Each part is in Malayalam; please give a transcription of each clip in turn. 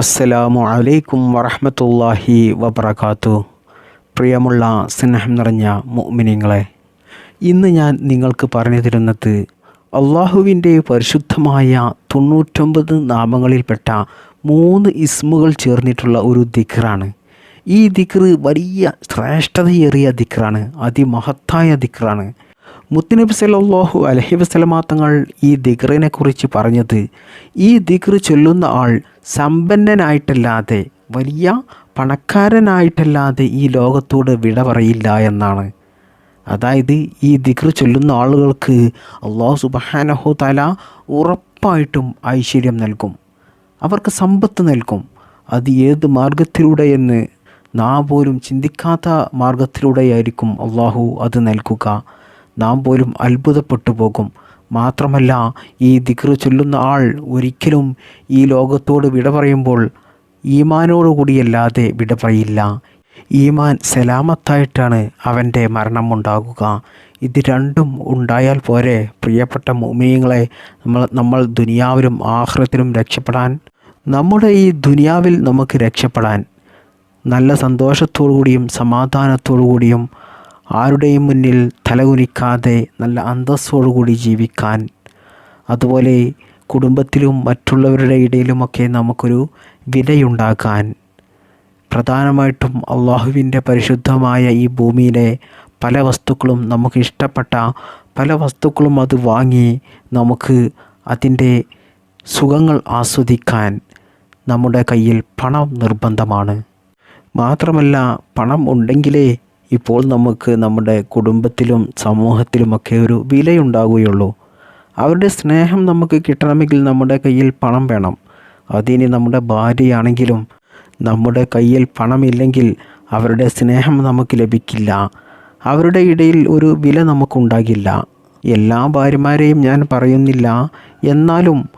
അസ്സലാമു അലൈക്കും വറഹമത്തല്ലാഹി വബർക്കാത്തു പ്രിയമുള്ള സ്നേഹം നിറഞ്ഞ മുഅ്മിനീങ്ങളെ ഇന്ന് ഞാൻ നിങ്ങൾക്ക് പറഞ്ഞു തരുന്നത് അള്ളാഹുവിന്റെ പരിശുദ്ധമായ തൊണ്ണൂറ്റൊമ്പത് നാമങ്ങളിൽപ്പെട്ട മൂന്ന് ഇസ്മുകൾ ചേർന്നിട്ടുള്ള ഒരു ദിക്റാണ്. ഈ ദിക്റ് വലിയ ശ്രേഷ്ഠതയേറിയ ദിക്റാണ് അതിമഹത്തായ ദിക്റാണ്. മുത്തുനബി സല്ലാഹു അലഹി വസല്ലമ തങ്ങൾ ഈ ദിക്റിനെ കുറിച്ച് പറഞ്ഞത് ഈ ദിക്ർ ചൊല്ലുന്ന ആൾ സമ്പന്നനായിട്ടല്ലാതെ വലിയ പണക്കാരനായിട്ടല്ലാതെ ഈ ലോകത്തോട് വിട പറയില്ല എന്നാണ്. അതായത് ഈ ദിക്ർ ചൊല്ലുന്ന ആളുകൾക്ക് അള്ളാഹു സുബഹാനഹു തല ഉറപ്പായിട്ടും ഐശ്വര്യം നൽകും. അവർക്ക് സമ്പത്ത് നൽകും. അത് ഏത് മാർഗത്തിലൂടെയെന്ന് നാം പോലും ചിന്തിക്കാത്ത മാർഗത്തിലൂടെയായിരിക്കും അള്ളാഹു അത് നൽകുക. നാം പോലും അത്ഭുതപ്പെട്ടു പോകും മാത്രമല്ല ഈ ദിക്ർ ചൊല്ലുന്ന ആൾ ഒരിക്കലും ഈ ലോകത്തോട് വിട പറയുമ്പോൾ ഈമാനോടുകൂടിയല്ലാതെ വിട പറയില്ല. ഈമാൻ സലാമത്തായിട്ടാണ് അവന്റെ മരണമുണ്ടാകുക. ഇത് രണ്ടും ഉണ്ടായാൽ പോരെ പ്രിയപ്പെട്ട മുമിയങ്ങളെ നമ്മൾ നമ്മൾ ദുനിയാവിലും ആഹ്രത്തിലും രക്ഷപ്പെടാൻ. നമ്മുടെ ഈ ദുനിയാവിൽ നമുക്ക് രക്ഷപ്പെടാൻ നല്ല സന്തോഷത്തോടു കൂടിയും സമാധാനത്തോടു കൂടിയും ആരുടെയും മുന്നിൽ തലകുനിക്കാതെ നല്ല അന്തസ്സോടുകൂടി ജീവിക്കാൻ. അതുപോലെ കുടുംബത്തിലും മറ്റുള്ളവരുടെ ഇടയിലുമൊക്കെ നമുക്കൊരു വിലയുണ്ടാക്കാൻ പ്രധാനമായിട്ടും അള്ളാഹുവിന്റെ പരിശുദ്ധമായ ഈ ഭൂമിയിലെ പല വസ്തുക്കളും നമുക്ക് ഇഷ്ടപ്പെട്ട പല വസ്തുക്കളും അത് വാങ്ങി നമുക്ക് അതിന്റെ സുഖങ്ങൾ ആസ്വദിക്കാൻ നമ്മുടെ കയ്യിൽ പണം നിർബന്ധമാണ്. മാത്രമല്ല പണം ഉണ്ടെങ്കിലേ ഇപ്പോൾ നമുക്ക് നമ്മുടെ കുടുംബത്തിലും സമൂഹത്തിലുമൊക്കെ ഒരു വിലയുണ്ടാവുകയുള്ളൂ. അവരുടെ സ്നേഹം നമുക്ക് കിട്ടണമെങ്കിൽ നമ്മുടെ കയ്യിൽ പണം വേണം. അതിനി നമ്മുടെ ഭാര്യയാണെങ്കിലും നമ്മുടെ കയ്യിൽ പണമില്ലെങ്കിൽ അവരുടെ സ്നേഹം നമുക്ക് ലഭിക്കില്ല. അവരുടെ ഇടയിൽ ഒരു വില നമുക്കുണ്ടാകില്ല. എല്ലാ ഭാര്യമാരെയും ഞാൻ പറയുന്നില്ല. എന്നാലും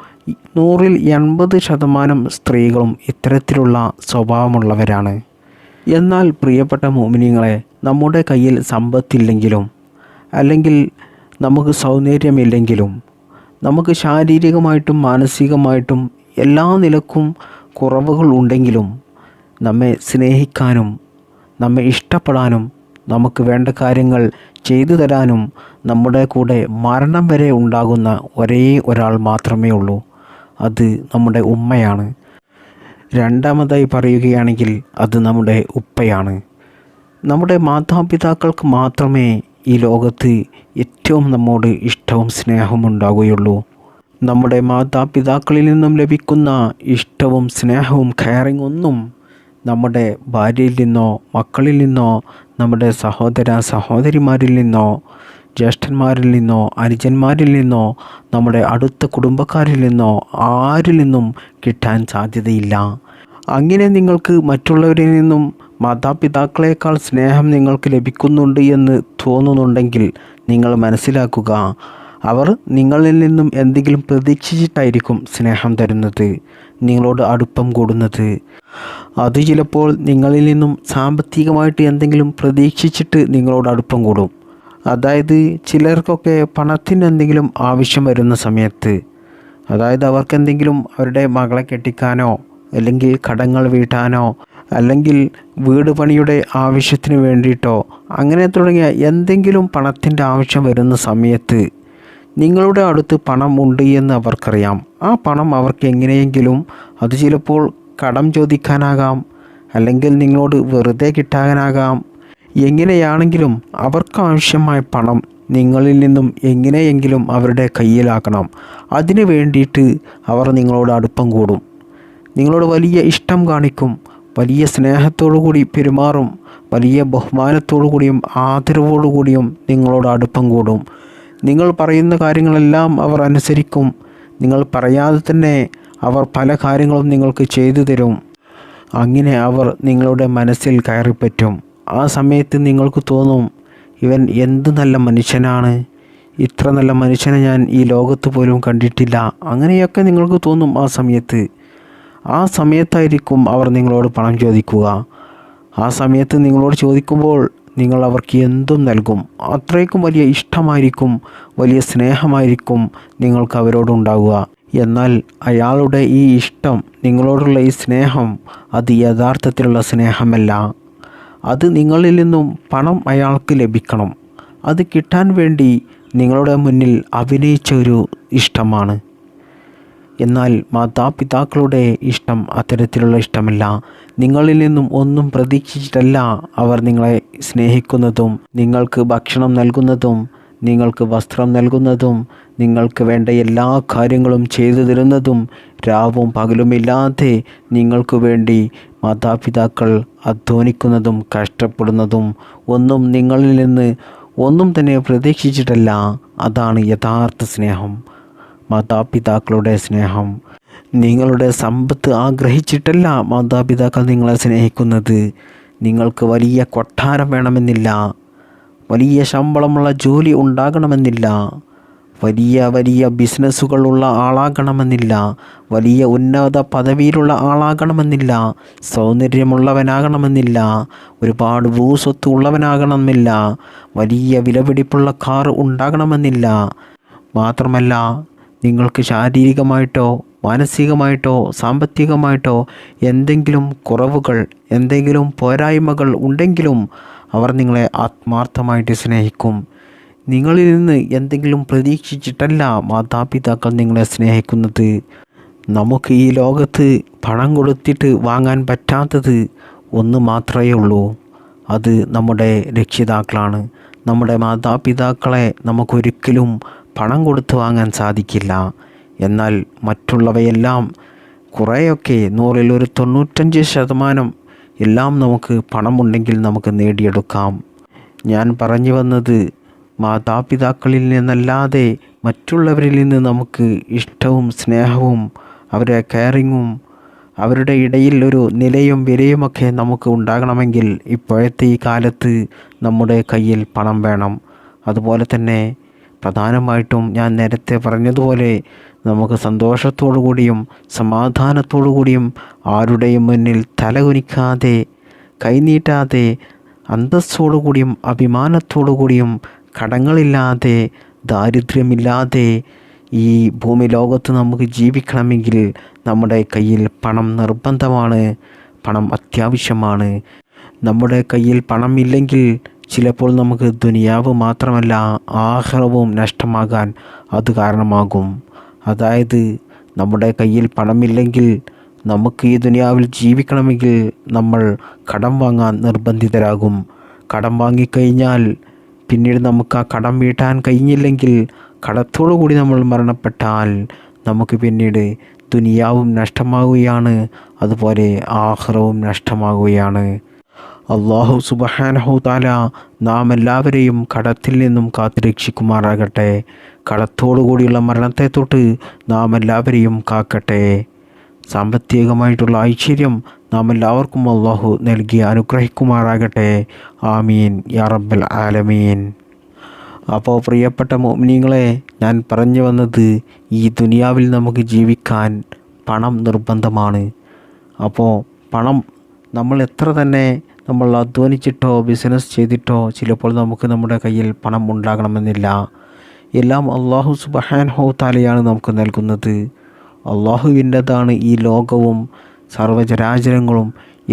നൂറിൽ എൺപത് ശതമാനം സ്ത്രീകളും ഇത്തരത്തിലുള്ള സ്വഭാവമുള്ളവരാണ്. എന്നാൽ പ്രിയപ്പെട്ട മോമിനിങ്ങളെ നമ്മുടെ കയ്യിൽ സമ്പത്തില്ലെങ്കിലും അല്ലെങ്കിൽ നമുക്ക് സൗന്ദര്യമില്ലെങ്കിലും നമുക്ക് ശാരീരികമായിട്ടും മാനസികമായിട്ടും എല്ലാ നിലക്കും കുറവുകൾ ഉണ്ടെങ്കിലും നമ്മെ സ്നേഹിക്കാനും നമ്മെ ഇഷ്ടപ്പെടാനും നമുക്ക് വേണ്ട കാര്യങ്ങൾ ചെയ്തു തരാനും നമ്മുടെ കൂടെ മരണം വരെ ഉണ്ടാകുന്ന ഒരേ ഒരാൾ മാത്രമേ ഉള്ളൂ. അത് നമ്മുടെ ഉമ്മയാണ്. രണ്ടാമതായി പറയുകയാണെങ്കിൽ അത് നമ്മുടെ ഉപ്പയാണ്. നമ്മുടെ മാതാപിതാക്കൾക്ക് മാത്രമേ ഈ ലോകത്ത് ഏറ്റവും നമ്മോട് ഇഷ്ടവും സ്നേഹവും ഉണ്ടാവുകയുള്ളൂ. നമ്മുടെ മാതാപിതാക്കളിൽ നിന്നും ലഭിക്കുന്ന ഇഷ്ടവും സ്നേഹവും കെയറിങ് ഒന്നും നമ്മുടെ ഭാര്യയിൽ നിന്നോ മക്കളിൽ നിന്നോ നമ്മുടെ സഹോദര സഹോദരിമാരിൽ നിന്നോ ജ്യേഷ്ഠന്മാരിൽ നിന്നോ അനുജന്മാരിൽ നിന്നോ നമ്മുടെ അടുത്ത കുടുംബക്കാരിൽ നിന്നോ ആരിൽ നിന്നും കിട്ടാൻ സാധ്യതയില്ല. അങ്ങനെ നിങ്ങൾക്ക് മറ്റുള്ളവരിൽ നിന്നും മാതാപിതാക്കളെക്കാൾ സ്നേഹം നിങ്ങൾക്ക് ലഭിക്കുന്നുണ്ട് എന്ന് തോന്നുന്നുണ്ടെങ്കിൽ നിങ്ങൾ മനസ്സിലാക്കുക അവർ നിങ്ങളിൽ നിന്നും എന്തെങ്കിലും പ്രതീക്ഷിച്ചിട്ടായിരിക്കും സ്നേഹം തരുന്നത് നിങ്ങളോട് അടുപ്പം കൂടുന്നത്. അത് ചിലപ്പോൾ നിങ്ങളിൽ നിന്നും സാമ്പത്തികമായിട്ട് എന്തെങ്കിലും പ്രതീക്ഷിച്ചിട്ട് നിങ്ങളോട് അടുപ്പം കൂടും. അതായത് ചിലർക്കൊക്കെ പണത്തിന് എന്തെങ്കിലും ആവശ്യം വരുന്ന സമയത്ത് അതായത് അവർക്കെന്തെങ്കിലും അവരുടെ മകളെ കെട്ടിക്കാനോ അല്ലെങ്കിൽ കടങ്ങൾ വീട്ടാനോ അല്ലെങ്കിൽ വീട് പണിയുടെ ആവശ്യത്തിന് വേണ്ടിയിട്ടോ അങ്ങനെ തുടങ്ങിയ എന്തെങ്കിലും പണത്തിന്റെ ആവശ്യം വരുന്ന സമയത്ത് നിങ്ങളുടെ അടുത്ത് പണം ഉണ്ട് എന്ന് അവർക്കറിയാം. ആ പണം അവർക്ക് എങ്ങനെയെങ്കിലും അത് ചിലപ്പോൾ കടം ചോദിക്കാനാകാം അല്ലെങ്കിൽ നിങ്ങളോട് വെറുതെ കിട്ടാനാകാം. എങ്ങനെയാണെങ്കിലും അവർക്ക് ആവശ്യമായ പണം നിങ്ങളിൽ നിന്നും എങ്ങനെയെങ്കിലും അവരുടെ കയ്യിലാക്കണം. അതിനു വേണ്ടിയിട്ട് അവർ നിങ്ങളോട് അടുപ്പം കൂടും. നിങ്ങളോട് വലിയ ഇഷ്ടം കാണിക്കും. വലിയ സ്നേഹത്തോടു കൂടി പെരുമാറും വലിയ ബഹുമാനത്തോടു കൂടിയും ആദരവോടു കൂടിയും നിങ്ങളോട് അടുപ്പം കൂടും. നിങ്ങൾ പറയുന്ന കാര്യങ്ങളെല്ലാം അവർ അനുസരിക്കും. നിങ്ങൾ പറയാതെ തന്നെ അവർ പല കാര്യങ്ങളും നിങ്ങൾക്ക് ചെയ്തു തരും. അങ്ങനെ അവർ നിങ്ങളുടെ മനസ്സിൽ കയറിപ്പറ്റും. ആ സമയത്ത് നിങ്ങൾക്ക് തോന്നും ഇവൻ എന്ത് നല്ല മനുഷ്യനാണ്? ഇത്ര നല്ല മനുഷ്യനെ ഞാൻ ഈ ലോകത്ത് പോലും കണ്ടിട്ടില്ല. അങ്ങനെയൊക്കെ നിങ്ങൾക്ക് തോന്നും ആ സമയത്ത്. ആ സമയത്തായിരിക്കും അവർ നിങ്ങളോട് പണം ചോദിക്കുക. ആ സമയത്ത് നിങ്ങളോട് ചോദിക്കുമ്പോൾ നിങ്ങൾ അവർക്ക് എന്തും നൽകും. അത്രയ്ക്കും വലിയ ഇഷ്ടമായിരിക്കും വലിയ സ്നേഹമായിരിക്കും നിങ്ങൾക്ക് അവരോടുണ്ടാവുക എന്നാൽ അയാളുടെ ഈ ഇഷ്ടം നിങ്ങളോടുള്ള ഈ സ്നേഹം അത് യഥാർത്ഥത്തിലുള്ള സ്നേഹമല്ല. അത് നിങ്ങളിൽ നിന്നും പണം അയാൾക്ക് ലഭിക്കണം. അത് കിട്ടാൻ വേണ്ടി നിങ്ങളുടെ മുന്നിൽ അഭിനയിച്ച ഒരു ഇഷ്ടമാണ്. എന്നാൽ മാതാപിതാക്കളുടെ ഇഷ്ടം അത്തരത്തിലുള്ള ഇഷ്ടമല്ല. നിങ്ങളിൽ നിന്നും ഒന്നും പ്രതീക്ഷിച്ചിട്ടല്ല അവർ നിങ്ങളെ സ്നേഹിക്കുന്നതും നിങ്ങൾക്ക് ഭക്ഷണം നൽകുന്നതും നിങ്ങൾക്ക് വസ്ത്രം നൽകുന്നതും നിങ്ങൾക്ക് വേണ്ട എല്ലാ കാര്യങ്ങളും ചെയ്തു തരുന്നതും രാവും പകലുമില്ലാതെ നിങ്ങൾക്ക് വേണ്ടി മാതാപിതാക്കൾ അധ്വാനിക്കുന്നതും കഷ്ടപ്പെടുന്നതും ഒന്നും നിങ്ങളിൽ നിന്ന് ഒന്നും തന്നെ പ്രതീക്ഷിച്ചിട്ടല്ല. അതാണ് യഥാർത്ഥ സ്നേഹം. മാതാപിതാക്കളുടെ സ്നേഹം. നിങ്ങളുടെ സമ്പത്ത് ആഗ്രഹിച്ചിട്ടല്ല മാതാപിതാക്കൾ നിങ്ങളെ സ്നേഹിക്കുന്നത്. നിങ്ങൾക്ക് വലിയ കൊട്ടാരം വേണമെന്നില്ല. വലിയ ശമ്പളമുള്ള ജോലി ഉണ്ടാകണമെന്നില്ല. വലിയ വലിയ ബിസിനസ്സുകളുള്ള ആളാകണമെന്നില്ല. വലിയ ഉന്നത പദവിയിലുള്ള ആളാകണമെന്നില്ല. സൗന്ദര്യമുള്ളവനാകണമെന്നില്ല. ഒരുപാട് ഭൂസ്വത്ത് ഉള്ളവനാകണമെന്നില്ല. വലിയ വിലപിടിപ്പുള്ള കാർ ഉണ്ടാകണമെന്നില്ല. മാത്രമല്ല നിങ്ങൾക്ക് ശാരീരികമായിട്ടോ മാനസികമായിട്ടോ സാമ്പത്തികമായിട്ടോ എന്തെങ്കിലും കുറവുകൾ എന്തെങ്കിലും പോരായ്മകൾ ഉണ്ടെങ്കിലും അവർ നിങ്ങളെ ആത്മാർത്ഥമായിട്ട് സ്നേഹിക്കും. നിങ്ങളിൽ നിന്ന് എന്തെങ്കിലും പ്രതീക്ഷിച്ചിട്ടല്ല മാതാപിതാക്കൾ നിങ്ങളെ സ്നേഹിക്കുന്നത്. നമുക്ക് ഈ ലോകത്ത് പണം കൊടുത്തിട്ട് വാങ്ങാൻ പറ്റാത്തത് ഒന്ന് മാത്രമേ ഉള്ളൂ. അത് നമ്മുടെ രക്ഷിതാക്കളാണ്. നമ്മുടെ മാതാപിതാക്കളെ നമുക്കൊരിക്കലും പണം കൊടുത്തു വാങ്ങാൻ സാധിക്കില്ല. എന്നാൽ മറ്റുള്ളവയെല്ലാം കുറേയൊക്കെ നൂറിൽ ഒരു തൊണ്ണൂറ്റഞ്ച് ശതമാനം എല്ലാം നമുക്ക് പണമുണ്ടെങ്കിൽ നമുക്ക് നേടിയെടുക്കാം. ഞാൻ പറഞ്ഞു വന്നത് മാതാപിതാക്കളിൽ നിന്നല്ലാതെ മറ്റുള്ളവരിൽ നിന്ന് നമുക്ക് ഇഷ്ടവും സ്നേഹവും അവരെ കെയറിങ്ങും അവരുടെ ഇടയിൽ ഒരു നിലയും വിലയുമൊക്കെ നമുക്ക് ഉണ്ടാകണമെങ്കിൽ ഇപ്പോഴത്തെ ഈ കാലത്ത് നമ്മുടെ കയ്യിൽ പണം വേണം. അതുപോലെ തന്നെ പ്രധാനമായിട്ടും ഞാൻ നേരത്തെ പറഞ്ഞതുപോലെ നമുക്ക് സന്തോഷത്തോടു കൂടിയും സമാധാനത്തോടു കൂടിയും ആരുടെയും മുന്നിൽ തലകുനിക്കാതെ കൈനീട്ടാതെ അന്തസ്സോടു കൂടിയും അഭിമാനത്തോടു കൂടിയും കടങ്ങളില്ലാതെ ദാരിദ്ര്യമില്ലാതെ ഈ ഭൂമി ലോകത്ത് നമുക്ക് ജീവിക്കണമെങ്കിൽ നമ്മുടെ കയ്യിൽ പണം നിർബന്ധമാണ് പണം അത്യാവശ്യമാണ്. നമ്മുടെ കയ്യിൽ പണം ഇല്ലെങ്കിൽ ചിലപ്പോൾ നമുക്ക് ദുനിയാവ് മാത്രമല്ല ആഹ്റവും നഷ്ടമാകാൻ അത് കാരണമാകും. അതായത് നമ്മുടെ കയ്യിൽ പണമില്ലെങ്കിൽ നമുക്ക് ഈ ദുനിയാവിൽ ജീവിക്കണമെങ്കിൽ നമ്മൾ കടം വാങ്ങാൻ നിർബന്ധിതരാകും. കടം വാങ്ങിക്കഴിഞ്ഞാൽ പിന്നീട് നമുക്ക് ആ കടം വീട്ടാൻ കഴിഞ്ഞില്ലെങ്കിൽ കടത്തോടു കൂടി നമ്മൾ മരണപ്പെട്ടാൽ നമുക്ക് പിന്നീട് ദുനിയാവും നഷ്ടമാവുകയാണ്. അതുപോലെ ആഹ്റവും നഷ്ടമാവുകയാണ്. അള്ളാഹു സുബഹാനഹു താല നാം എല്ലാവരെയും കടത്തിൽ നിന്നും കാത്തുരക്ഷിക്കുമാറാകട്ടെ. കടത്തോടു കൂടിയുള്ള മരണത്തെ തൊട്ട് നാം എല്ലാവരെയും കാക്കട്ടെ. സാമ്പത്തികമായിട്ടുള്ള ഐശ്വര്യം നാം എല്ലാവർക്കും അള്ളാഹു നൽകി അനുഗ്രഹിക്കുമാറാകട്ടെ. ആമീൻ. യാ റബ്ബൽ ആലമീൻ. അപ്പോൾ പ്രിയപ്പെട്ട മോമിനിങ്ങളെ ഞാൻ പറഞ്ഞു വന്നത് ഈ ദുനിയാവിൽ നമുക്ക് ജീവിക്കാൻ പണം നിർബന്ധമാണ്. അപ്പോൾ പണം നമ്മൾ എത്ര തന്നെ നമ്മൾ അധ്വാനിച്ചിട്ടോ ബിസിനസ് ചെയ്തിട്ടോ ചിലപ്പോൾ നമുക്ക് നമ്മുടെ കയ്യിൽ പണം ഉണ്ടാകണമെന്നില്ല. എല്ലാം അള്ളാഹു സുബഹാൻഹോ താലയാണ് നമുക്ക് നൽകുന്നത്. അള്ളാഹുവിന്റെതാണ് ഈ ലോകവും സർവചരാചരങ്ങളും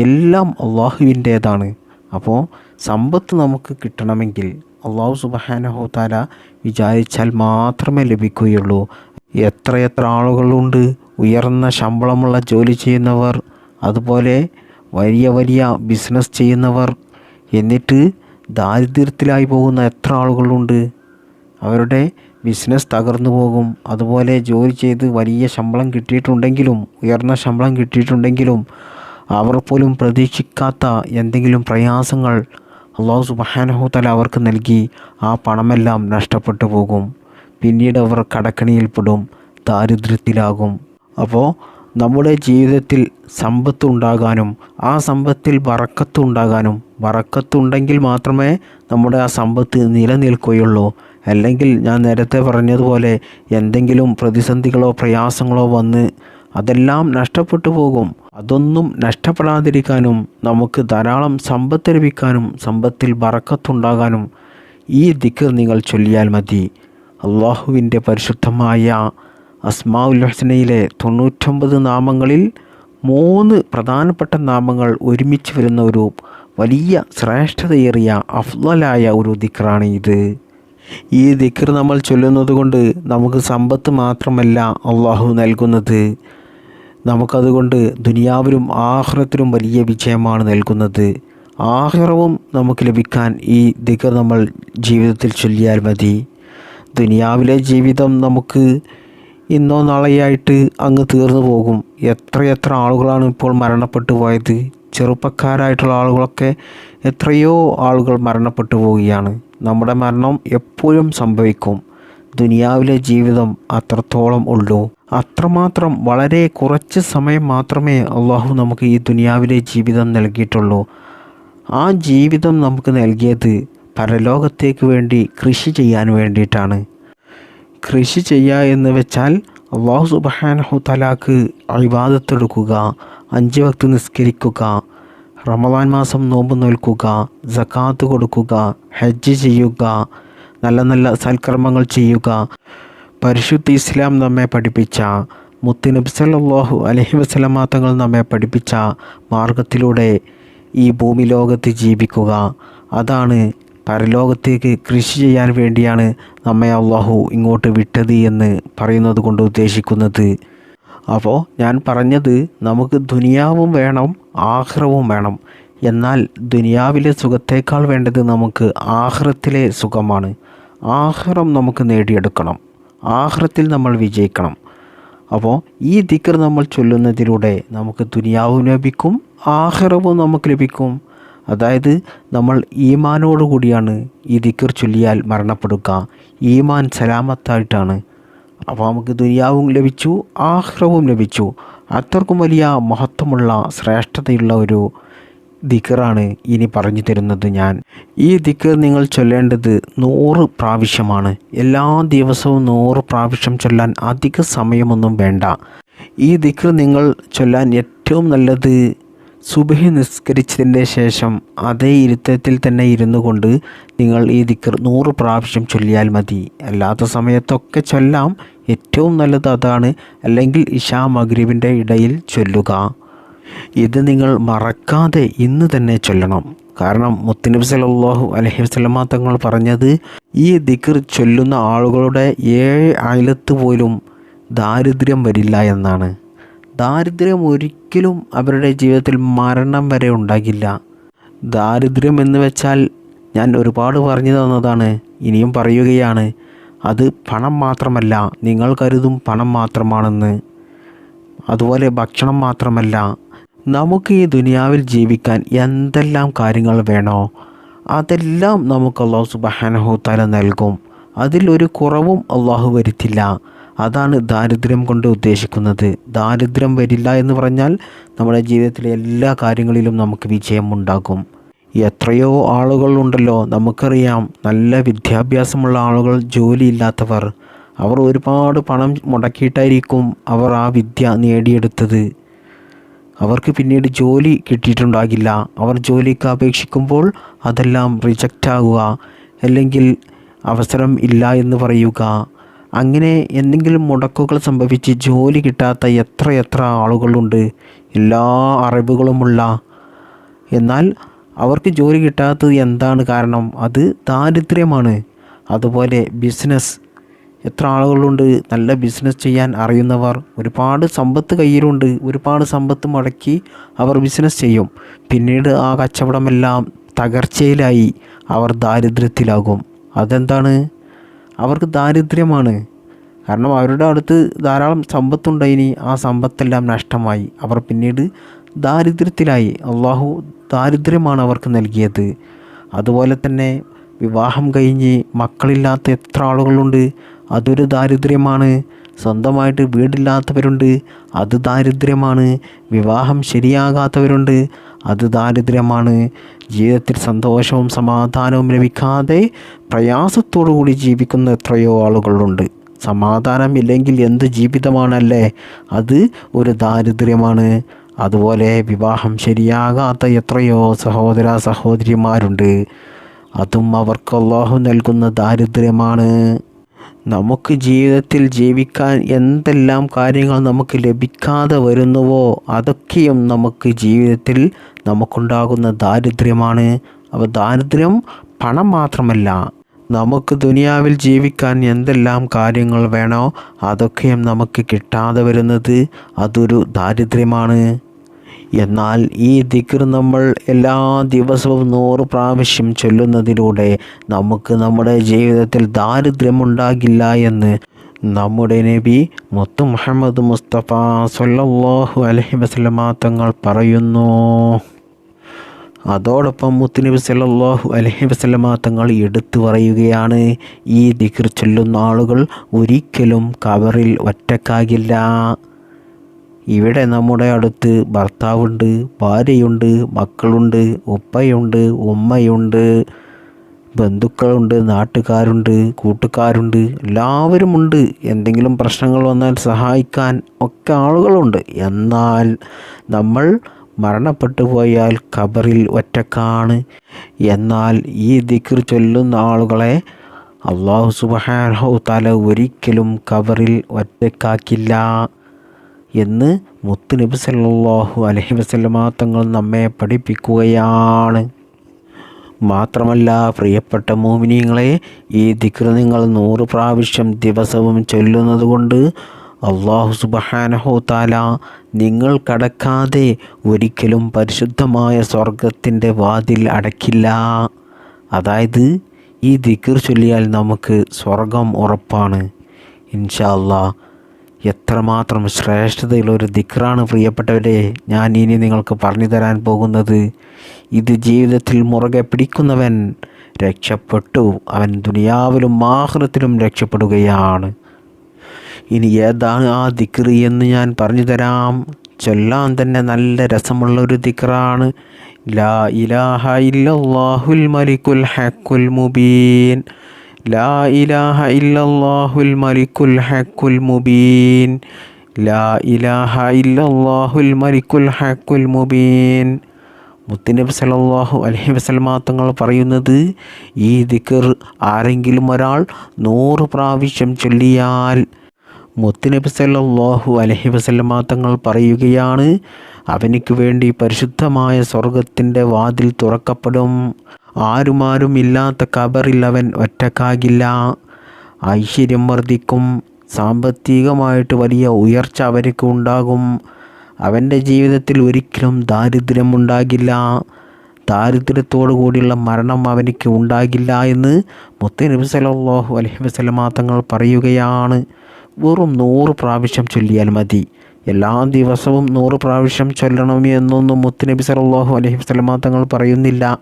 എല്ലാം അള്ളാഹുവിന്റേതാണ് അപ്പോൾ സമ്പത്ത് നമുക്ക് കിട്ടണമെങ്കിൽ അള്ളാഹു സുബഹാനഹോ താല വിചാരിച്ചാൽ മാത്രമേ ലഭിക്കുകയുള്ളൂ. എത്രയെത്ര ആളുകളുണ്ട് ഉയർന്ന ശമ്പളമുള്ള ജോലി ചെയ്യുന്നവർ അതുപോലെ വലിയ വലിയ ബിസിനസ് ചെയ്യുന്നവർ എന്നിട്ട് ദാരിദ്ര്യത്തിലായി പോകുന്ന എത്ര ആളുകളുണ്ട്? അവരുടെ ബിസിനസ് തകർന്നു പോകും. അതുപോലെ ജോലി ചെയ്ത് വലിയ ശമ്പളം കിട്ടിയിട്ടുണ്ടെങ്കിലും ഉയർന്ന ശമ്പളം കിട്ടിയിട്ടുണ്ടെങ്കിലും അവർ പോലും പ്രതീക്ഷിക്കാത്ത എന്തെങ്കിലും പ്രയാസങ്ങൾ അള്ളാഹു സുബാനഹുത്തല അവർക്ക് നൽകി. ആ പണമെല്ലാം നഷ്ടപ്പെട്ടു പോകും. പിന്നീട് അവർ കടക്കണിയിൽപ്പെടും ദാരിദ്ര്യത്തിലാകും. അപ്പോൾ നമ്മുടെ ജീവിതത്തിൽ സമ്പത്ത് ഉണ്ടാകാനും ആ സമ്പത്തിൽ വറക്കത്ത് ഉണ്ടാകാനും വറക്കത്തുണ്ടെങ്കിൽ മാത്രമേ നമ്മുടെ ആ സമ്പത്ത് നിലനിൽക്കുകയുള്ളൂ. അല്ലെങ്കിൽ ഞാൻ നേരത്തെ പറഞ്ഞതുപോലെ എന്തെങ്കിലും പ്രതിസന്ധികളോ പ്രയാസങ്ങളോ വന്ന് അതെല്ലാം നഷ്ടപ്പെട്ടു പോകും. അതൊന്നും നഷ്ടപ്പെടാതിരിക്കാനും നമുക്ക് ധാരാളം സമ്പത്ത് ലഭിക്കാനും സമ്പത്തിൽ വറക്കത്തുണ്ടാകാനും ഈ ദിക്കർ നിങ്ങൾ ചൊല്ലിയാൽ മതി. അള്ളാഹുവിന്റെ പരിശുദ്ധമായ അസ്മാഉൽ ഹുസ്നയിലെ തൊണ്ണൂറ്റൊമ്പത് നാമങ്ങളിൽ മൂന്ന് പ്രധാനപ്പെട്ട നാമങ്ങൾ ഒരുമിച്ച് വരുന്ന ഒരു വലിയ ശ്രേഷ്ഠതയേറിയ അഫ്ലായ ഒരു ദിക്റാണ് ഇത്. ഈ ദിക്ർ നമ്മൾ ചൊല്ലുന്നത് കൊണ്ട് നമുക്ക് സമ്പത്ത് മാത്രമല്ല അള്ളാഹു നൽകുന്നത്. നമുക്കതുകൊണ്ട് ദുനിയാവിലും ആഹ്റത്തിലും വലിയ വിജയമാണ് നൽകുന്നത്. ആഹ്റവും നമുക്ക് ലഭിക്കാൻ ഈ ദിക്ർ നമ്മൾ ജീവിതത്തിൽ ചൊല്ലിയാൽ മതി. ദുനിയാവിലെ ജീവിതം നമുക്ക് ഇന്നോ നാളെയായിട്ട് അങ്ങ് തീർന്നു പോകും. എത്രയെത്ര ആളുകളാണ് ഇപ്പോൾ മരണപ്പെട്ടു പോയത്? ചെറുപ്പക്കാരായിട്ടുള്ള ആളുകളൊക്കെ എത്രയോ ആളുകൾ മരണപ്പെട്ടു പോവുകയാണ്. നമ്മുടെ മരണം എപ്പോഴും സംഭവിക്കും. ദുനിയാവിലെ ജീവിതം അത്രത്തോളം ഉള്ളൂ. അത്രമാത്രം വളരെ കുറച്ച് സമയം മാത്രമേ അള്ളാഹു നമുക്ക് ഈ ദുനിയാവിലെ ജീവിതം നൽകിയിട്ടുള്ളൂ. ആ ജീവിതം നമുക്ക് നൽകിയത് പരലോകത്തേക്ക് വേണ്ടി കൃഷി ചെയ്യാൻ വേണ്ടിയിട്ടാണ്. കൃഷി ചെയ്യുക എന്ന് വെച്ചാൽ അള്ളാഹു സുബാനഹു തലാക്ക് അഭിവാദത്തെടുക്കുക അഞ്ച് വക്ത് നിസ്കരിക്കുക റമദാൻ മാസം നോമ്പ് നോൽക്കുക ജക്കാത്ത് കൊടുക്കുക ഹജ്ജ് ചെയ്യുക നല്ല നല്ല സൽക്കർമ്മങ്ങൾ ചെയ്യുക. പരിശുദ്ധ ഇസ്ലാം നമ്മെ പഠിപ്പിച്ച മുത്തുനബി സല്ലല്ലാഹു അലഹി വസല്ലമ തങ്ങൾ നമ്മെ പഠിപ്പിച്ച മാർഗത്തിലൂടെ ഈ ഭൂമി ലോകത്ത് ജീവിക്കുക. അതാണ് പരലോകത്തേക്ക് കൃഷി ചെയ്യാൻ വേണ്ടിയാണ് നമ്മെ അള്ളാഹു ഇങ്ങോട്ട് വിട്ടത് എന്ന് പറയുന്നത് കൊണ്ട് ഉദ്ദേശിക്കുന്നത്. അപ്പോൾ ഞാൻ പറഞ്ഞത് നമുക്ക് ദുനിയാവും വേണം ആഹ്റവും വേണം. എന്നാൽ ദുനിയാവിലെ സുഖത്തേക്കാൾ വേണ്ടത് നമുക്ക് ആഹ്റത്തിലെ സുഖമാണ്. ആഹ്റം നമുക്ക് നേടിയെടുക്കണം. ആഹ്റത്തിൽ നമ്മൾ വിജയിക്കണം. അപ്പോൾ ഈ ദിക്കർ നമ്മൾ ചൊല്ലുന്നതിലൂടെ നമുക്ക് ദുനിയാവും ലഭിക്കും ആഹ്റവും നമുക്ക് ലഭിക്കും. അതായത് നമ്മൾ ഈമാനോടുകൂടിയാണ് ഈ ദിക്കർ ചൊല്ലിയാൽ മരണപ്പെടുക. ഈമാൻ സലാമത്തായിട്ടാണ്. അപ്പോൾ നമുക്ക് ദുനിയാവും ലഭിച്ചു ആഹ്റവും ലഭിച്ചു. അത്രക്കും വലിയ മഹത്വമുള്ള ശ്രേഷ്ഠതയുള്ള ഒരു ദിക്കറാണ് ഇനി പറഞ്ഞു തരുന്നത് ഞാൻ. ഈ ദിക്കർ നിങ്ങൾ ചൊല്ലേണ്ടത് നൂറ് പ്രാവശ്യമാണ്. എല്ലാ ദിവസവും നൂറ് പ്രാവശ്യം ചൊല്ലാൻ അധിക സമയമൊന്നും വേണ്ട. ഈ ദിക്കർ നിങ്ങൾ ചൊല്ലാൻ ഏറ്റവും നല്ലത് സുബഹി നിസ്കരിച്ചതിന്റെ ശേഷം അതേ ഇരുത്തത്തിൽ തന്നെ ഇരുന്നു കൊണ്ട് നിങ്ങൾ ഈ ദിക്കർ നൂറ് പ്രാവശ്യം ചൊല്ലിയാൽ മതി. അല്ലാത്ത സമയത്തൊക്കെ ചൊല്ലാം. ഏറ്റവും നല്ലത് അതാണ്. അല്ലെങ്കിൽ ഇഷാ മഗ്രീബിന്റെ ഇടയിൽ ചൊല്ലുക. ഇത് നിങ്ങൾ മറക്കാതെ ഇന്ന് തന്നെ ചൊല്ലണം. കാരണം മുത്തനബി സല്ലല്ലാഹു അലഹി വസല്ലമ തങ്ങൾ പറഞ്ഞത് ഈ ദിക്കർ ചൊല്ലുന്ന ആളുകളുടെ ഏഴ് അയലത്ത് പോലും ദാരിദ്ര്യം വരില്ല എന്നാണ്. ദാരിദ്ര്യം ഒരിക്കലും അവരുടെ ജീവിതത്തിൽ മരണം വരെ ഉണ്ടാകില്ല. ദാരിദ്ര്യം എന്ന് വെച്ചാൽ ഞാൻ ഒരുപാട് പറഞ്ഞു തന്നതാണ് ഇനിയും പറയുകയാണ്. അത് പണം മാത്രമല്ല നിങ്ങൾ കരുതും പണം മാത്രമാണെന്ന്. അതുപോലെ ഭക്ഷണം മാത്രമല്ല നമുക്ക് ഈ ദുനിയാവിൽ ജീവിക്കാൻ എന്തെല്ലാം കാര്യങ്ങൾ വേണോ അതെല്ലാം നമുക്ക് അള്ളാഹു തല നൽകും. അതിൽ ഒരു കുറവും അള്ളാഹു വരുത്തില്ല. അതാണ് ദാരിദ്ര്യം കൊണ്ട് ഉദ്ദേശിക്കുന്നത്. ദാരിദ്ര്യം വരില്ല എന്ന് പറഞ്ഞാൽ നമ്മുടെ ജീവിതത്തിലെ എല്ലാ കാര്യങ്ങളിലും നമുക്ക് വിജയം ഉണ്ടാകും എത്രയോ ആളുകൾ ഉണ്ടല്ലോ നമുക്കറിയാം. നല്ല വിദ്യാഭ്യാസമുള്ള ആളുകൾ ജോലിയില്ലാത്തവർ. അവർ ഒരുപാട് പണം മുടക്കിയിട്ടായിരിക്കും അവർ ആ വിദ്യ നേടിയെടുത്തത്. അവർക്ക് പിന്നീട് ജോലി കിട്ടിയിട്ടുണ്ടാകില്ല. അവർ ജോലിക്ക് അപേക്ഷിക്കുമ്പോൾ അതെല്ലാം റിജക്റ്റ് ആകുക. അല്ലെങ്കിൽ അവസരം ഇല്ല എന്ന് പറയുക. അങ്ങനെ എന്തെങ്കിലും മുടക്കുകൾ സംഭവിച്ച് ജോലി കിട്ടാത്ത എത്ര എത്ര ആളുകളുണ്ട്. എല്ലാ അറിവുകളുമുള്ള. എന്നാൽ അവർക്ക് ജോലി കിട്ടാത്തത് എന്താണ് കാരണം? അത് ദാരിദ്ര്യമാണ്. അതുപോലെ ബിസിനസ്. എത്ര ആളുകളുണ്ട്? നല്ല ബിസിനസ് ചെയ്യാൻ അറിയുന്നവർ. ഒരുപാട് സമ്പത്ത് കയ്യിലുണ്ട്. ഒരുപാട് സമ്പത്ത് മുടക്കി അവർ ബിസിനസ് ചെയ്യും. പിന്നീട് ആ കച്ചവടമെല്ലാം തകർച്ചയിലായി. അവർ ദാരിദ്ര്യത്തിലാകും. അതെന്താണ്? അവർക്ക് ദാരിദ്ര്യമാണ്. കാരണം അവരുടെ അടുത്ത് ധാരാളം സമ്പത്തുണ്ടായിനി. ആ സമ്പത്തെല്ലാം നഷ്ടമായി. അവർ പിന്നീട് ദാരിദ്ര്യത്തിലായി. അള്ളാഹു ദാരിദ്ര്യമാണ് അവർക്ക് നൽകിയത്. അതുപോലെ തന്നെ വിവാഹം കഴിഞ്ഞ് മക്കളില്ലാത്ത എത്ര ആളുകളുണ്ട്. അതൊരു ദാരിദ്ര്യമാണ്. സ്വന്തമായിട്ട് വീടില്ലാത്തവരുണ്ട്. അത് ദാരിദ്ര്യമാണ്. വിവാഹം ശരിയാകാത്തവരുണ്ട്. അത് ദാരിദ്ര്യമാണ്. ജീവിതത്തിൽ സന്തോഷവും സമാധാനവും ലഭിക്കാതെ പ്രയാസത്തോടു കൂടി ജീവിക്കുന്ന എത്രയോ ആളുകളുണ്ട്. സമാധാനം ഇല്ലെങ്കിൽ എന്ത് ജീവിതമാണല്ലേ? അത് ഒരു ദാരിദ്ര്യമാണ്. അതുപോലെ വിവാഹം ശരിയാകാത്ത എത്രയോ സഹോദര സഹോദരിമാരുണ്ട്. അതും അവർക്ക് നൽകുന്ന ദാരിദ്ര്യമാണ്. നമുക്ക് ജീവിതത്തിൽ ജീവിക്കാൻ എന്തെല്ലാം കാര്യങ്ങൾ നമുക്ക് ലഭിക്കാതെ വരുന്നുവോ അതൊക്കെയും നമുക്ക് ജീവിതത്തിൽ നമുക്കുണ്ടാകുന്ന ദാരിദ്ര്യമാണ്. അപ്പോൾ ദാരിദ്ര്യം പണം മാത്രമല്ല നമുക്ക് ദുനിയാവിൽ ജീവിക്കാൻ എന്തെല്ലാം കാര്യങ്ങൾ വേണോ അതൊക്കെയും നമുക്ക് കിട്ടാതെ വരുന്നത് അതൊരു ദാരിദ്ര്യമാണ്. എന്നാൽ ഈ ദിക്കർ നമ്മൾ എല്ലാ ദിവസവും നൂറ് പ്രാവശ്യം ചൊല്ലുന്നതിലൂടെ നമുക്ക് നമ്മുടെ ജീവിതത്തിൽ ദാരിദ്ര്യമുണ്ടാകില്ല എന്ന് നമ്മുടെ നബി മുത്തു മുഹമ്മദ് മുസ്തഫ സൊല്ലാഹു അലഹി വസല്ലമ തങ്ങൾ പറയുന്നു. അതോടൊപ്പം മുത്തുനബി സല്ലാഹു അലൈഹി വസല്ലമ തങ്ങൾ എടുത്തു പറയുകയാണ് ഈ ദിക്ർ ചൊല്ലുന്ന ആളുകൾ ഒരിക്കലും കവറിൽ ഒറ്റക്കാകില്ല. ഇവിടെ നമ്മുടെ അടുത്ത് ഭർത്താവുണ്ട് ഭാര്യയുണ്ട് മക്കളുണ്ട് ഉപ്പയുണ്ട് ഉമ്മയുണ്ട് ബന്ധുക്കളുണ്ട് നാട്ടുകാരുണ്ട് കൂട്ടുകാരുണ്ട് എല്ലാവരുമുണ്ട്. എന്തെങ്കിലും പ്രശ്നങ്ങൾ വന്നാൽ സഹായിക്കാൻ ഒക്കെ ആളുകളുണ്ട്. എന്നാൽ നമ്മൾ മരണപ്പെട്ടു പോയാൽ ഖബറിൽ ഒറ്റക്കാണ്. എന്നാൽ ഈ ദിക്ർ ചൊല്ലുന്ന ആളുകളെ അള്ളാഹു സുബാനഹു തല ഒരിക്കലും ഖബറിൽ ഒറ്റക്കാക്കില്ല. എന്ന് മുത്തുനബി സല്ലല്ലാഹു അലൈഹി വസല്ലമ തങ്ങൾ നമ്മെ പഠിപ്പിക്കുകയാണ്. മാത്രമല്ല പ്രിയപ്പെട്ട മോമിനിയങ്ങളെ ഈ ദിക്ർ നിങ്ങൾ നൂറ് പ്രാവശ്യം ദിവസവും ചൊല്ലുന്നത് കൊണ്ട് അള്ളാഹു സുബഹാനഹോ താല നിങ്ങൾ കടക്കാതെ ഒരിക്കലും പരിശുദ്ധമായ സ്വർഗത്തിന്റെ വാതിൽ അടയ്ക്കില്ല അതായത് ഈ ദിക്ർ ചൊല്ലിയാൽ നമുക്ക് സ്വർഗം ഉറപ്പാണ്. ഇൻഷാ അള്ളാഹ് എത്രമാത്രം ശ്രേഷ്ഠതയുള്ളൊരു ദിക്റാണ് പ്രിയപ്പെട്ടവരെ ഞാൻ ഇനി നിങ്ങൾക്ക് പറഞ്ഞു തരാൻ പോകുന്നത് ഇത് ജീവിതത്തിൽ മുറുകെ പിടിക്കുന്നവൻ രക്ഷപ്പെട്ടു. അവൻ ദുനിയാവിലും മാഹൃത്തിലും രക്ഷപ്പെടുകയാണ്. ഇനി ഏതാണ് ആ ദിക്റി എന്ന് ഞാൻ പറഞ്ഞു തരാം. ചൊല്ലാൻ തന്നെ നല്ല രസമുള്ള ഒരു ദിക്റാണ്. ലാ ഇലാഹ ഇല്ലല്ലാഹുൽ മലിക്കുൽ ഹക്കുൽ മുബീൻ. ലാ ഇലാഹ ഇല്ലല്ലാഹുൽ മലിക്കുൽ ഹക്കുൽ മുബീൻ. ലാ ഇലാഹ ഇല്ലല്ലാഹുൽ മലിക്കുൽ ഹക്കുൽ മുബീൻ. മുത്തുനബി സല്ലല്ലാഹു അലൈഹി വസല്ലമ തങ്ങൾ പറയുന്നത് ഈ ദിക്കർ ആരെങ്കിലും ഒരാൾ നൂറ് പ്രാവശ്യം ചൊല്ലിയാൽ മുത്തനബി സല്ലല്ലാഹു അലഹി വസല്ലമ തങ്ങൾ പറയുകയാണ് അവനിക്ക് വേണ്ടി പരിശുദ്ധമായ സ്വർഗത്തിന്റെ വാതിൽ തുറക്കപ്പെടും. ആരുമാരും ഇല്ലാത്ത കബറിൽ അവൻ ഒറ്റക്കാകില്ല. ഐശ്വര്യം വർദ്ധിക്കും. സാമ്പത്തികമായിട്ട് വലിയ ഉയർച്ച അവർക്ക് ഉണ്ടാകും. അവന്റെ ജീവിതത്തിൽ ഒരിക്കലും ദാരിദ്ര്യം ഉണ്ടാകില്ല ദാരിദ്ര്യത്തോടു കൂടിയുള്ള മരണം അവനിക്ക് ഉണ്ടാകില്ല എന്ന് മുത്തനബി സല്ലല്ലാഹു അലൈഹി വസല്ലമ തങ്ങൾ പറയുകയാണ്. വെറും നൂറ് പ്രാവശ്യം ചൊല്ലിയാൽ മതി. എല്ലാ ദിവസവും നൂറ് പ്രാവശ്യം ചൊല്ലണം എന്നൊന്നും മുത്തുനബി സലാഹു അലഹി വസല്ലമ തങ്ങൾ പറയുന്നില്ല.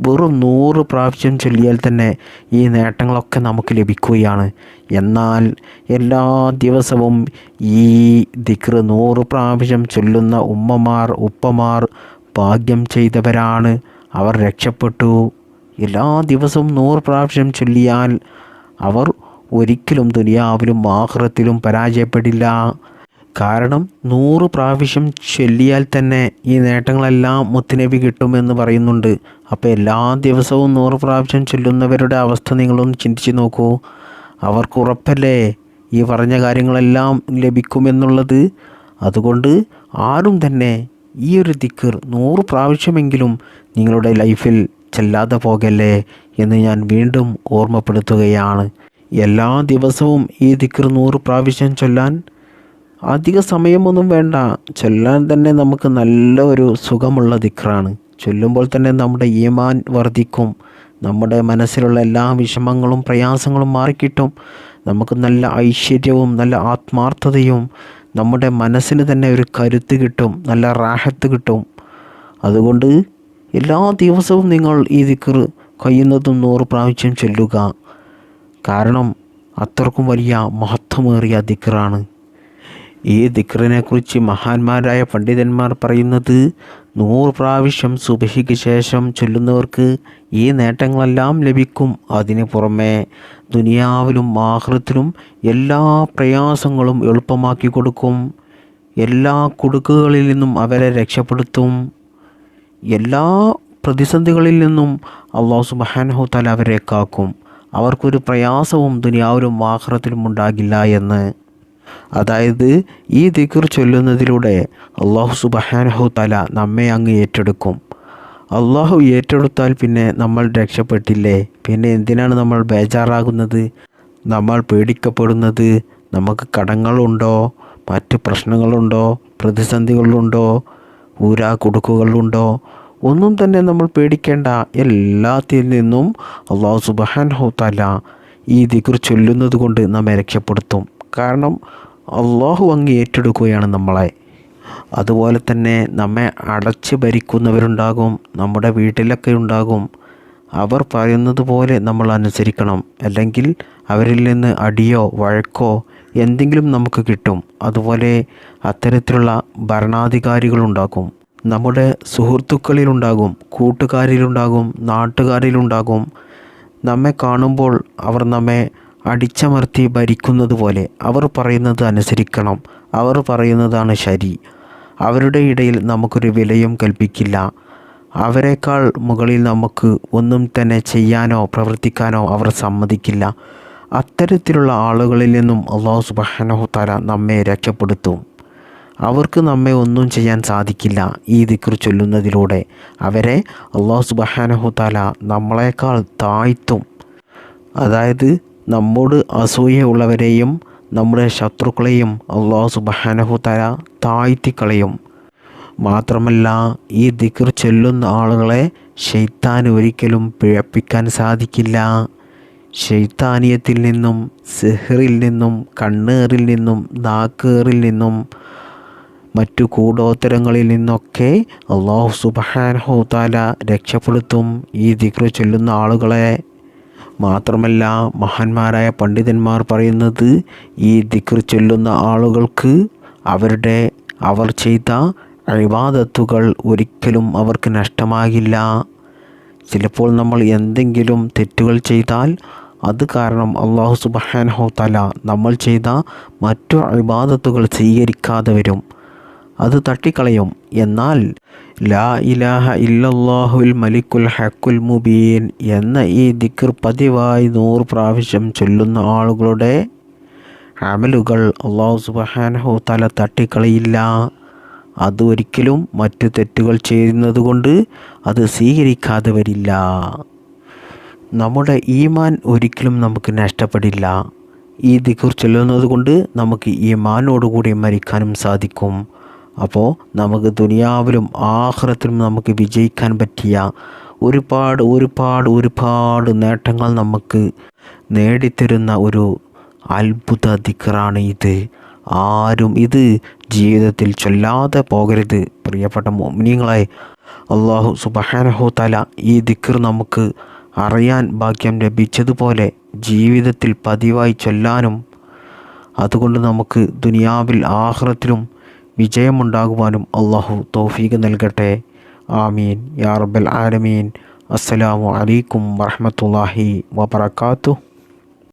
വെറും നൂറ് പ്രാവശ്യം ചൊല്ലിയാൽ തന്നെ ഈ നേട്ടങ്ങളൊക്കെ നമുക്ക് ലഭിക്കുകയാണ്. എന്നാൽ എല്ലാ ദിവസവും ഈ ദിക്ർ നൂറ് പ്രാവശ്യം ചൊല്ലുന്ന ഉമ്മമാർ ഉപ്പമാർ ഭാഗ്യം ചെയ്തവരാണ്. അവർ രക്ഷപ്പെട്ടു. എല്ലാ ദിവസവും നൂറ് പ്രാവശ്യം ചൊല്ലിയാൽ അവർ ഒരിക്കലും ദുനിയാവിലും ആഹ്റത്തിലും പരാജയപ്പെടില്ല. കാരണം നൂറ് പ്രാവശ്യം ചൊല്ലിയാൽ തന്നെ ഈ നേട്ടങ്ങളെല്ലാം മുത്തുനബി കിട്ടുമെന്ന് പറയുന്നുണ്ട്. അപ്പോൾ എല്ലാ ദിവസവും നൂറ് പ്രാവശ്യം ചൊല്ലുന്നവരുടെ അവസ്ഥ നിങ്ങളൊന്ന് ചിന്തിച്ച് നോക്കൂ. അവർക്ക് ഉറപ്പല്ലേ ഈ പറഞ്ഞ കാര്യങ്ങളെല്ലാം ലഭിക്കുമെന്നുള്ളത്? അതുകൊണ്ട് ആരും തന്നെ ഈ ഒരു ദിക്കർ നൂറ് പ്രാവശ്യമെങ്കിലും നിങ്ങളുടെ ലൈഫിൽ ചെല്ലാതെ പോകല്ലേ എന്ന് ഞാൻ വീണ്ടും ഓർമ്മപ്പെടുത്തുകയാണ്. എല്ലാ ദിവസവും ഈ ദിക്കർ നൂറ് പ്രാവശ്യം ചൊല്ലാൻ അധിക സമയമൊന്നും വേണ്ട. ചൊല്ലാൻ തന്നെ നമുക്ക് നല്ല ഒരു സുഖമുള്ള ദിക്റാണ്. ചൊല്ലുമ്പോൾ തന്നെ നമ്മുടെ ഈമാൻ വർദ്ധിക്കും. നമ്മുടെ മനസ്സിലുള്ള എല്ലാ വിഷമങ്ങളും പ്രയാസങ്ങളും മാറിക്കിട്ടും. നമുക്ക് നല്ല ഐശ്വര്യവും നല്ല ആത്മാർത്ഥതയും നമ്മുടെ മനസ്സിന് തന്നെ ഒരു കരുത്ത് കിട്ടും നല്ല റാഹത്ത് കിട്ടും. അതുകൊണ്ട് എല്ലാ ദിവസവും നിങ്ങൾ ഈ ദിക്കർ കഴിയുന്നതും നൂറ് പ്രാവശ്യം ചൊല്ലുക. കാരണം അത്രക്കും വലിയ മഹത്വമേറിയ ദിക്റാണ്. ഈ ദിക്റിനെ കുറിച്ച് മഹാന്മാരായ പണ്ഡിതന്മാർ പറയുന്നത് നൂറ് പ്രാവശ്യം സുബഹിക്ക് ശേഷം ചൊല്ലുന്നവർക്ക് ഈ നേട്ടങ്ങളെല്ലാം ലഭിക്കും. അതിന് പുറമെ ദുനിയാവിലും ആഹൃത്തിലും എല്ലാ പ്രയാസങ്ങളും എളുപ്പമാക്കി കൊടുക്കും. എല്ലാ കുടുക്കുകളിൽ നിന്നും അവരെ രക്ഷപ്പെടുത്തും. എല്ലാ പ്രതിസന്ധികളിൽ നിന്നും അള്ളാഹു സുബാനഹു തല അവരെ കാക്കും. അവർക്കൊരു പ്രയാസവും ദുനിയാവിലും ആഹ്റത്തിലും ഉണ്ടാകില്ല എന്ന്. അതായത് ഈ ദിക്ർ ചൊല്ലുന്നതിലൂടെ അള്ളാഹു സുബഹാനഹു തല നമ്മെ അങ്ങ് ഏറ്റെടുക്കും. അള്ളാഹു ഏറ്റെടുത്താൽ പിന്നെ നമ്മൾ രക്ഷപ്പെട്ടില്ലേ? പിന്നെ എന്തിനാണ് നമ്മൾ ബേജാറാകുന്നത്? നമ്മൾ പേടിക്കപ്പെടുന്നത് നമുക്ക് കടങ്ങളുണ്ടോ? മറ്റ് പ്രശ്നങ്ങളുണ്ടോ? പ്രതിസന്ധികളുണ്ടോ? ഊരാ കുടുക്കുകളുണ്ടോ? ഒന്നും തന്നെ നമ്മൾ പേടിക്കേണ്ട എല്ലാത്തിൽ നിന്നും അള്ളാഹു സുബഹാൻ ഹോത്തല ഈ ദിക്ർ ചൊല്ലുന്നത് കൊണ്ട് നമ്മെ രക്ഷപ്പെടുത്തും. കാരണം അള്ളാഹു അങ്ങ് ഏറ്റെടുക്കുകയാണ് നമ്മളെ. അതുപോലെ തന്നെ നമ്മെ അടച്ച് ഭരിക്കുന്നവരുണ്ടാകും നമ്മുടെ വീട്ടിലൊക്കെ ഉണ്ടാകും. അവർ പറയുന്നത് പോലെ നമ്മൾ അനുസരിക്കണം. അല്ലെങ്കിൽ അവരിൽ നിന്ന് അടിയോ വഴക്കോ എന്തെങ്കിലും നമുക്ക് കിട്ടും. അതുപോലെ അത്തരത്തിലുള്ള ഭരണാധികാരികളുണ്ടാകും നമ്മുടെ സുഹൃത്തുക്കളിലുണ്ടാകും കൂട്ടുകാരിലുണ്ടാകും നാട്ടുകാരിലുണ്ടാകും നമ്മെ കാണുമ്പോൾ അവർ നമ്മെ അടിച്ചമർത്തി ഭരിക്കുന്നത് പോലെ അവർ പറയുന്നത് അനുസരിക്കണം. അവർ പറയുന്നതാണ് ശരി. അവരുടെ ഇടയിൽ നമുക്കൊരു വിലയും കൽപ്പിക്കില്ല. അവരെക്കാൾ മുകളിൽ നമുക്ക് ഒന്നും തന്നെ ചെയ്യാനോ പ്രവർത്തിക്കാനോ അവർ സമ്മതിക്കില്ല. അത്തരത്തിലുള്ള ആളുകളിൽ നിന്നും അള്ളാഹു സുബാനഹു താല നമ്മെ രക്ഷപ്പെടുത്തും. അവർക്ക് നമ്മെ ഒന്നും ചെയ്യാൻ സാധിക്കില്ല ഈ ദിക്ർ ചൊല്ലുന്നതിലൂടെ. അവരെ അള്ളാഹു സുബഹാനഹു താല നമ്മളെക്കാൾ താഴ്ത്തും. അതായത് നമ്മോട് അസൂയുള്ളവരെയും നമ്മുടെ ശത്രുക്കളെയും അള്ളാഹു സുബഹാനഹു തല താഴ്ത്തിക്കളയും. മാത്രമല്ല ഈ ദിക്ർ ചൊല്ലുന്ന ആളുകളെ ഷെയ്ത്താൻ ഒരിക്കലും പിഴപ്പിക്കാൻ സാധിക്കില്ല. ഷെയ്ത്താനിയത്തിൽ നിന്നും സിഹറിൽ നിന്നും കണ്ണേറിൽ നിന്നും നാക്കേറിൽ നിന്നും മറ്റു കൂടോത്തരങ്ങളിൽ നിന്നൊക്കെ അള്ളാഹു സുബഹാനഹു താല രക്ഷപ്പെടുത്തും ഈ ദിക്ർ ചൊല്ലുന്ന ആളുകളെ. മാത്രമല്ല മഹാന്മാരായ പണ്ഡിതന്മാർ പറയുന്നത് ഈ ദിക്ർ ചൊല്ലുന്ന ആളുകൾക്ക് അവരുടെ അവർ ചെയ്ത അഴിവാദത്തുകൾ ഒരിക്കലും അവർക്ക് നഷ്ടമാകില്ല. ചിലപ്പോൾ നമ്മൾ എന്തെങ്കിലും തെറ്റുകൾ ചെയ്താൽ അത് കാരണം അള്ളാഹു സുബഹാനഹോ തല നമ്മൾ ചെയ്ത മറ്റു അഴിബാദത്തുകൾ സ്വീകരിക്കാതെ വരും. അത് തട്ടിക്കളയും. എന്നാൽ ലാ ഇലാഹ ഇല്ലല്ലാഹുൽ മലിക്കുൽ ഹക്കുൽ മുബീൻ എന്ന ഈ ദിക്കർ പതിവായി നൂറ് പ്രാവശ്യം ചൊല്ലുന്ന ആളുകളുടെ അമലുകൾ അള്ളാഹു സുബഹാനഹു തല തട്ടിക്കളയില്ല. അത് ഒരിക്കലും മറ്റു തെറ്റുകൾ ചെയ്യുന്നതുകൊണ്ട് അത് സ്വീകരിക്കാതെ വരില്ല. നമ്മുടെ ഈമാൻ ഒരിക്കലും നമുക്ക് നഷ്ടപ്പെടില്ല. ഈ ദിക്കുർ ചൊല്ലുന്നത് കൊണ്ട് നമുക്ക് ഈമാനോടുകൂടി മരിക്കാനും സാധിക്കും. അപ്പോൾ നമുക്ക് ദുനിയാവിലും ആഹ്റത്തിലും നമുക്ക് വിജയിക്കാൻ പറ്റിയ ഒരുപാട് ഒരുപാട് ഒരുപാട് നേട്ടങ്ങൾ നമുക്ക് നേടിത്തരുന്ന ഒരു അത്ഭുത ദിക്കറാണ് ഇത്. ആരും ഇത് ജീവിതത്തിൽ ചൊല്ലാതെ പോകരുത്. പ്രിയപ്പെട്ട മോമിനിയങ്ങളെ അള്ളാഹു സുബഹാനഹു തല ഈ ദിക്കർ നമുക്ക് അറിയാൻ ഭാഗ്യം ലഭിച്ചതുപോലെ ജീവിതത്തിൽ പതിവായി ചൊല്ലാനും അതുകൊണ്ട് നമുക്ക് ദുനിയാവിൽ ആഹ്റത്തിലും വിജയമുണ്ടാകുവാനും അള്ളാഹു തൗഫീഖ് നൽകട്ടെ. ആമീൻ. യാ റബ്ബൽ ആലമീൻ. അസ്സലാമു അലൈക്കും വറഹമത്തല്ലാഹി വബർക്കാത്തു